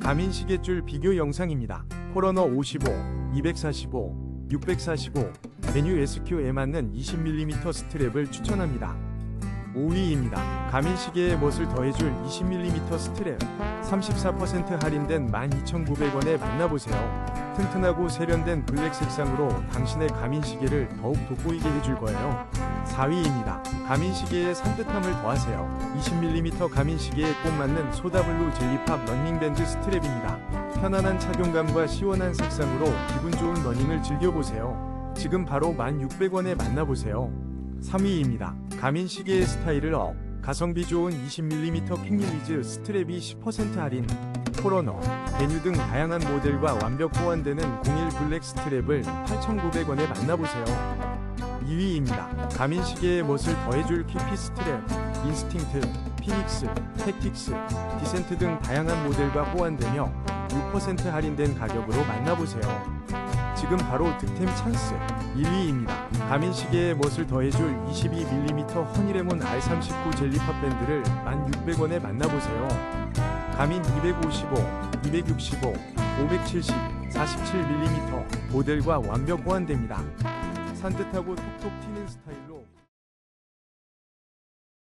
가민 시계줄 비교 영상입니다. 포러너 55, 245, 645 메뉴 SQ에 맞는 20mm 스트랩을 추천합니다. 5위입니다. 가민 시계에 멋을 더해줄 20mm 스트랩 34% 할인된 12,900원에 만나보세요. 튼튼하고 세련된 블랙 색상으로 당신의 가민 시계를 더욱 돋보이게 해줄 거예요. 4위입니다. 가민 시계의 산뜻함을 더하세요. 20mm 가민 시계에 꼭 맞는 소다블루 젤리팝 러닝밴드 스트랩입니다. 편안한 착용감과 시원한 색상으로 기분 좋은 러닝을 즐겨보세요. 지금 바로 1,600원에 만나보세요. 3위입니다. 가민 시계의 스타일을 업. 가성비 좋은 20mm 킹릴리즈 스트랩이 10% 할인. 포러너, 베뉴 등 다양한 모델과 완벽 호환되는 01 블랙 스트랩을 8,900원에 만나보세요. 2위입니다. 가민 시계의 멋을 더해줄 키피 스트랩, 인스팅트, 피닉스, 택틱스, 디센트 등 다양한 모델과 호환되며 6% 할인된 가격으로 만나보세요. 지금 바로 득템 찬스 1위입니다. 가민 시계의 멋을 더해줄 22mm 허니레몬 R39 젤리팝 밴드를 1,600원에 만나보세요. 가민 255, 265, 570, 47mm 모델과 완벽 호환됩니다. 산뜻하고 톡톡 튀는 스타일로